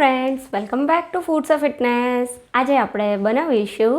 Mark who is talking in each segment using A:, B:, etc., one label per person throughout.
A: Friends welcome back to foods of fitness આજે આપણે બનાવીશું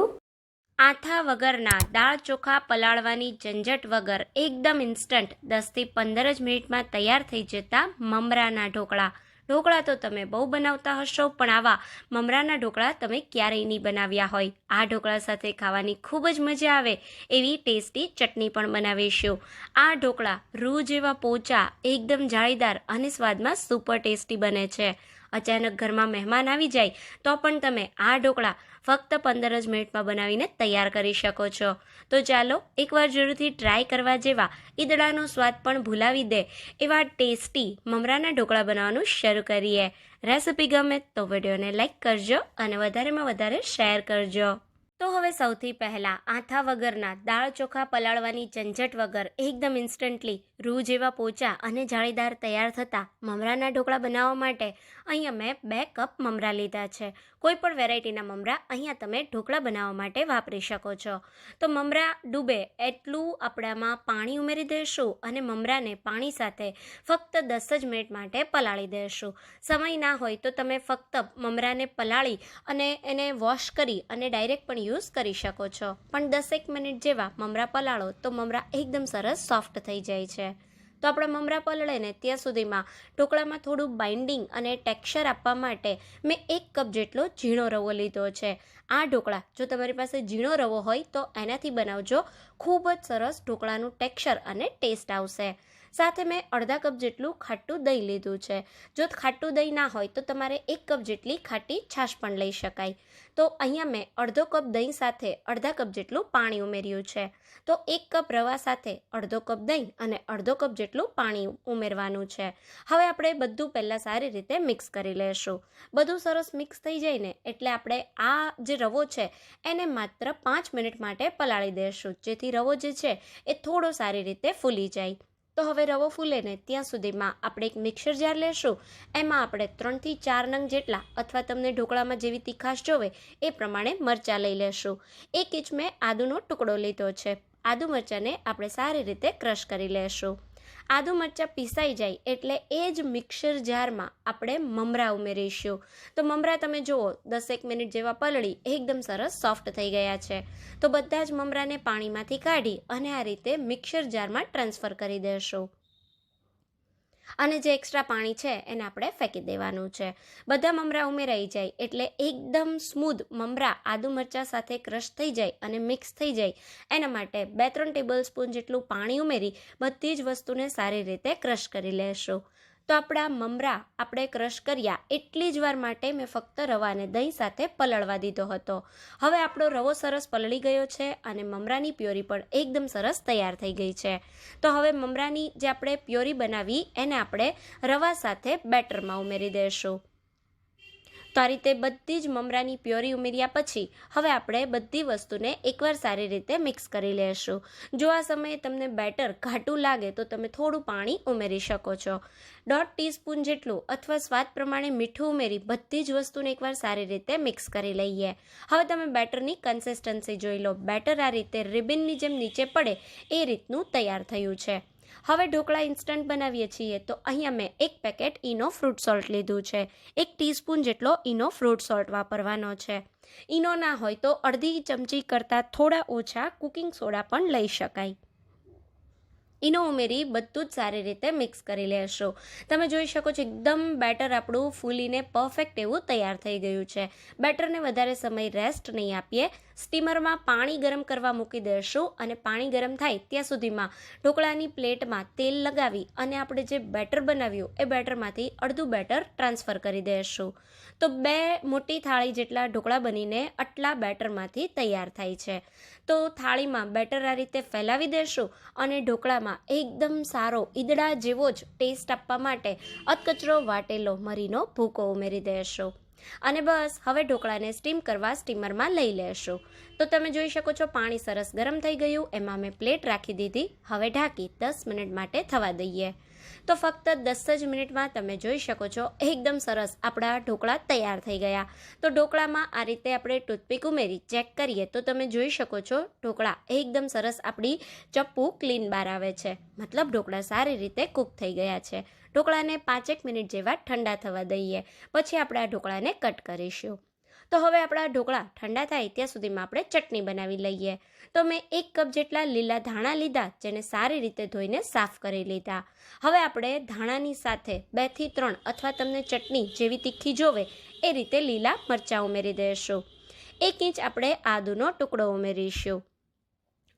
A: આથા વગરના દાળ ચોખા પલાળવાની ઝંઝટ વગર એકદમ ઇન્સ્ટન્ટ દસથી પંદર જ મિનિટમાં તૈયાર થઈ જતા મમરાના ઢોકળા. ઢોકળા તો તમે બહુ બનાવતા હશો, પણ આવા મમરાના ઢોકળા તમે ક્યારેય નહીં બનાવ્યા હોય. આ ઢોકળા સાથે ખાવાની ખૂબ જ મજા આવે, એવી ટેસ્ટી ચટણી પણ બનાવીશું. આ ઢોકળા રૂ જેવા પોચા, એકદમ જાળીદાર અને સ્વાદમાં સુપર ટેસ્ટી બને છે. અચાનક ઘરમાં મહેમાન આવી જાય, તો પણ તમે આ ઢોકળા ફક્ત પંદર જ મિનિટમાં બનાવીને તૈયાર કરી શકો છો. તો ચાલો એકવાર જરૂરથી ટ્રાય કરવા જેવા ઈદડાનો સ્વાદ પણ ભૂલાવી દે, એવા ટેસ્ટી મમરાના ઢોકળા બનાવવાનું શરૂ કરીએ. રેસિપી ગમે તો વિડીયોને લાઇક કરજો અને વધારેમાં વધારે શેર કરજો. તો હવે સૌથી પહેલાં આથા વગરના દાળ ચોખા પલાળવાની ઝંઝટ વગર એકદમ ઇન્સ્ટન્ટલી રૂ જેવા પોચા અને જાળીદાર તૈયાર થતા મમરાના ઢોકળા બનાવવા માટે અહીંયા મેં બે કપ મમરા લીધા છે. કોઈ પણ વેરાયટીના મમરા અહીંયા તમે ઢોકળા બનાવવા માટે વાપરી શકો છો. તો મમરા ડૂબે એટલું આપણામાં પાણી ઉમેરી દઈશું અને મમરાને પાણી સાથે ફક્ત દસ જ મિનિટ માટે પલાળી દઈશું સમય ના હોય તો તમે ફક્ત મમરાને પલાળી અને એને વોશ કરી અને ડાયરેક્ટ પણ યુઝ કરી શકો છો. પણ દસેક મિનિટ જેવા મમરા પલાળો તો મમરા એકદમ સરસ સોફ્ટ થઈ જાય છે. તો આપણે મમરા પલળે ને ત્યાં સુધીમાં ઢોકળામાં થોડું બાઇન્ડિંગ અને ટેક્સચર આપવા માટે મેં એક કપ જેટલો ઝીણો રવો લીધો છે. આ ઢોકળા જો તમારી પાસે ઝીણો રવો હોય તો એનાથી બનાવજો. ખૂબ જ સરસ ઢોકળાનું ટેક્સચર અને ટેસ્ટ આવશે. સાથે મેં અડધા કપ જેટલું ખાટું દહીં લીધું છે. જો ખાટું દહીં ના હોય તો તમારે એક કપ જેટલી ખાટી છાશ પણ લઈ શકાય. તો અહીંયા મેં અડધો કપ દહીં સાથે અડધા કપ જેટલું પાણી ઉમેર્યું છે. તો એક કપ રવા સાથે અડધો કપ દહીં અને અડધો કપ જેટલું પાણી ઉમેરવાનું છે. હવે આપણે બધું પહેલાં સારી રીતે મિક્સ કરી લેશું. બધું સરસ મિક્સ થઈ જાય ને એટલે આપણે આ જે રવો છે એને માત્ર પાંચ મિનિટ માટે પલાળી દઈશું જેથી રવો જે છે એ થોડો સારી રીતે ફૂલી જાય. તો હવે રવો ફૂલે ને ત્યાં સુધીમાં આપણે એક મિક્સર જાર લેશું. એમાં આપણે ત્રણથી ચાર નંગ જેટલા અથવા તમને ઢોકળામાં જેવી તીખાશ જોવે એ પ્રમાણે મરચાં લઈ લેશું. એક ઇંચ મેં આદુનો ટુકડો લીધો છે. આદુ મરચાંને આપણે સારી રીતે ક્રશ કરી લેશું. આદુ મરચાં પીસાઈ જાય એટલે એ જ મિક્સર જારમાં આપણે મમરા ઉમેરીશું. તો મમરા તમે જુઓ, દસેક મિનિટ જેવા પલળી એકદમ સરસ સોફ્ટ થઈ ગયા છે. તો બધા જ મમરાને પાણીમાંથી કાઢી અને આ રીતે મિક્સર જારમાં ટ્રાન્સફર કરી દેશું. અને જે એક્સ્ટ્રા પાણી છે એને આપણે ફેંકી દેવાનું છે. બધા મમરા ઉમેરાઈ જાય એટલે એકદમ સ્મૂધ મમરા આદુ મરચાં સાથે ક્રશ થઈ જાય અને મિક્સ થઈ જાય. એના માટે બે ત્રણ ટેબલ સ્પૂન જેટલું પાણી ઉમેરી બધી જ વસ્તુને સારી રીતે ક્રશ કરી લેશું. તો આપણા મમરા આપણે ક્રશ કર્યા એટલી જ વાર માટે મેં ફક્ત રવાને દહીં સાથે પલળવા દીધો હતો. હવે આપણો રવો સરસ પલળી ગયો છે અને મમરાની પ્યોરી પણ એકદમ સરસ તૈયાર થઈ ગઈ છે. તો હવે મમરાની જે આપણે પ્યોરી બનાવી એને આપણે રવા સાથે બેટરમાં ઉમેરી દઈશું તો આ રીતે બધી જ મમરાની પ્યોરી ઉમેર્યા પછી હવે આપણે બધી વસ્તુને એકવાર સારી રીતે મિક્સ કરી લેશું. જો આ સમયે તમને બેટર ઘાટું લાગે તો તમે થોડું પાણી ઉમેરી શકો છો. દોઢ ટીસ્પૂન જેટલું અથવા સ્વાદ પ્રમાણે મીઠું ઉમેરી બધી જ વસ્તુને એકવાર સારી રીતે મિક્સ કરી લઈએ. હવે તમે બેટરની કન્સિસ્ટન્સી જોઈ લો. બેટર આ રીતે રિબિનની જેમ નીચે પડે એ રીતનું તૈયાર થયું છે. હવે ઢોકળા ઇન્સ્ટન્ટ બનાવીએ છીએ. તો અહીંયા મેં એક પેકેટ ઈનો ફ્રૂટ સોલ્ટ લીધું છે. એક ટીસ્પૂન જેટલો ઈનો ફ્રૂટ સોલ્ટ વાપરવાનો છે. ઈનો ના હોય તો અડધી ચમચી કરતાં થોડા ઓછા કુકિંગ સોડા પણ લઈ શકાય. ઈનો ઉમેરી બધું જ સારી રીતે મિક્સ કરી લેશો. તમે જોઈ શકો છો, એકદમ બેટર આપણું ફૂલીને પરફેક્ટ એવું તૈયાર થઈ ગયું છે. બેટરને વધારે સમય રેસ્ટ નહીં આપીએ. સ્ટીમરમાં પાણી ગરમ કરવા મૂકી દઈશું અને પાણી ગરમ થાય ત્યાં સુધીમાં ઢોકળાની પ્લેટમાં તેલ લગાવી અને આપણે જે બેટર બનાવ્યું એ બેટરમાંથી અડધું બેટર ટ્રાન્સફર કરી દઈશું તો બે મોટી થાળી જેટલા ઢોકળા બનીને આટલા બેટરમાંથી તૈયાર થાય છે. તો થાળીમાં બેટર આ રીતે ફેલાવી દેશું અને ઢોકળામાં એકદમ સારો ઈદડા જેવો જ ટેસ્ટ આપવા માટે અધકચરો વાટેલો મરીનો ભૂકો ઉમેરી દેશો. અને બસ, હવે ઢોકળાને સ્ટીમ કરવા સ્ટીમરમાં લઈ લેશું. તો તમે જોઈ શકો છો, પાણી સરસ ગરમ થઈ ગયું. એમાં મેં પ્લેટ રાખી દીધી. હવે ઢાંકી દસ મિનિટ માટે થવા દઈએ. તો ફક્ત દસ જ મિનિટમાં તમે જોઈ શકો છો, એકદમ સરસ આપણા ઢોકળા તૈયાર થઈ ગયા. તો ઢોકળામાં આ રીતે આપણે ટૂથપીક ઉમેરી, ચેક કરીએ, તો તમે જોઈ શકો છો ઢોકળા એકદમ સરસ આપણી ચપ્પુ ક્લીન બહાર આવે છે. મતલબ ઢોકળા સારી રીતે કૂક થઈ ગયા છે. ઢોકળાને પાંચેક મિનિટ જેવા ઠંડા થવા દઈએ. પછી આપણે આ ઢોકળાને કટ કરીશું. તો હવે આપણા ઢોકળા ઠંડા થાય ત્યાં સુધીમાં આપણે ચટણી બનાવી લઈએ. તો મેં એક કપ જેટલા લીલા ધાણા લીધા, જેને સારી રીતે ધોઈને સાફ કરી લીધા. હવે આપણે ધાણાની સાથે બેથી ત્રણ અથવા તમને ચટણી જેવી તીખી જોવે, એ રીતે લીલા મરચાં ઉમેરી દઈશું. એક ઇંચ આપણે આદુનો ટુકડો ઉમેરીશું.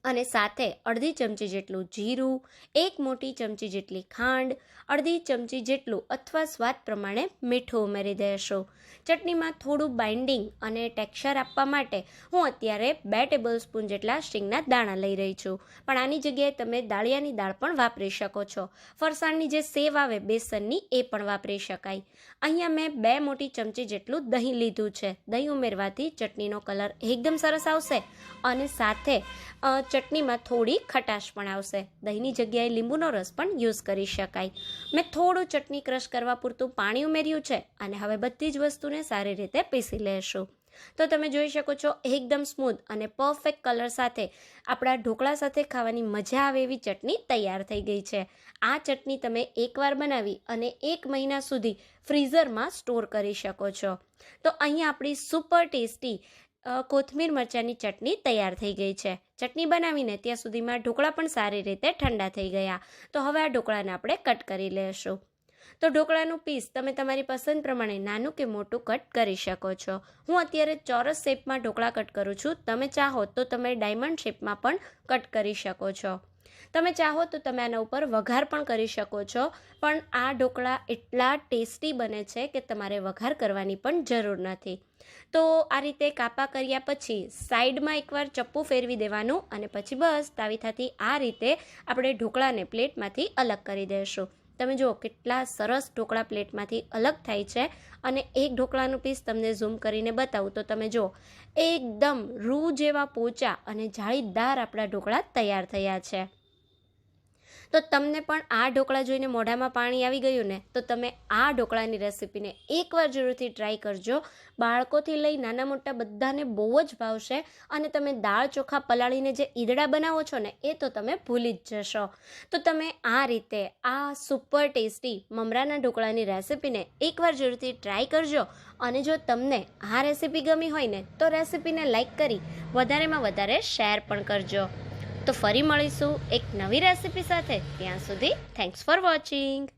A: અને સાથે અડધી ચમચી જેટલું જીરું, એક મોટી ચમચી જેટલી ખાંડ, અડધી ચમચી જેટલું અથવા સ્વાદ પ્રમાણે મીઠું ઉમેરી દેશો. ચટણીમાં થોડું બાઇન્ડિંગ અને ટેક્સચર આપવા માટે હું અત્યારે બે ટેબલ સ્પૂન જેટલા શીંગના દાણા લઈ રહી છું. પણ આની જગ્યાએ તમે દાળિયાની દાળ પણ વાપરી શકો છો. ફરસાણની જે સેવ આવે બેસનની એ પણ વાપરી શકાય. અહીંયા મેં બે મોટી ચમચી જેટલું દહીં લીધું છે. દહીં ઉમેરવાથી ચટણીનો કલર એકદમ સરસ આવશે અને સાથે ચટણીમાં થોડી ખટાશ પણ આવશે. દહીંની જગ્યાએ લીંબુનો રસ પણ યુઝ કરી શકાય. મેં થોડું ચટણી ક્રશ કરવા પૂરતું પાણી ઉમેર્યું છે અને હવે બધી જ વસ્તુને સારી રીતે પીસી લેશું. તો તમે જોઈ શકો છો, એકદમ સ્મૂથ અને પરફેક્ટ કલર સાથે આપણા ઢોકળા સાથે ખાવાની મજા આવે એવી ચટણી તૈયાર થઈ ગઈ છે. આ ચટણી તમે એકવાર બનાવી અને એક મહિના સુધી ફ્રીઝરમાં સ્ટોર કરી શકો છો. તો અહીં આપણી સુપર ટેસ્ટી કોથમીર મરચાંની ચટણી તૈયાર થઈ ગઈ છે. ચટણી બનાવીને ત્યાં સુધીમાં ઢોકળા પણ સારી રીતે ઠંડા થઈ ગયા. તો હવે આ ઢોકળાને આપણે કટ કરી લેશું. તો ઢોકળાનું પીસ તમે તમારી પસંદ પ્રમાણે નાનું કે મોટું કટ કરી શકો છો. હું અત્યારે ચોરસ શેપમાં ઢોકળા કટ કરું છું. તમે ચાહો તો તમે ડાયમંડ શેપમાં પણ કટ કરી શકો છો. તમે ચાહો તો તમે આના ઉપર વઘાર પણ કરી શકો છો. પણ આ ઢોકળા એટલા ટેસ્ટી બને છે કે તમારે વઘાર કરવાની પણ જરૂર નથી. તો આ રીતે કાપા કર્યા પછી સાઈડમાં એકવાર ચપ્પુ ફેરવી દેવાનું અને પછી બસ તાવીથાથી આ રીતે આપણે ઢોકળાને પ્લેટમાંથી અલગ કરી દઈશું તમે જુઓ કેટલા સરસ ઢોકળા પ્લેટમાંથી અલગ થાય છે અને એક ઢોકળાનું પીસ તમને ઝૂમ કરીને બતાવું. તો તમે જુઓ, એકદમ રૂ જેવા પોચા અને જાળીદાર આપણા ઢોકળા તૈયાર થયા છે. તો તમને પણ આ ઢોકળા જોઈને મોઢામાં પાણી આવી ગયું ને, તો તમે આ ઢોકળાની રેસીપીને એકવાર જરૂરથી ટ્રાય કરજો. બાળકોથી લઈ નાના મોટા બધાને બહુ જ ભાવશે અને તમે દાળ ચોખા પલાળીને જે ઈદડા બનાવો છો ને, એ તો તમે ભૂલી જ જશો. તો તમે આ રીતે, આ સુપર ટેસ્ટી મમરાના ઢોકળાની રેસીપીને એકવાર જરૂરથી ટ્રાય કરજો. અને જો તમને આ રેસીપી ગમી હોય ને, તો રેસીપીને લાઇક કરી, વધારેમાં વધારે શેર પણ કરજો. તો ફરી મળીશું એક નવી રેસીપી સાથે. ત્યાં સુધી થેન્ક્સ ફોર વોચિંગ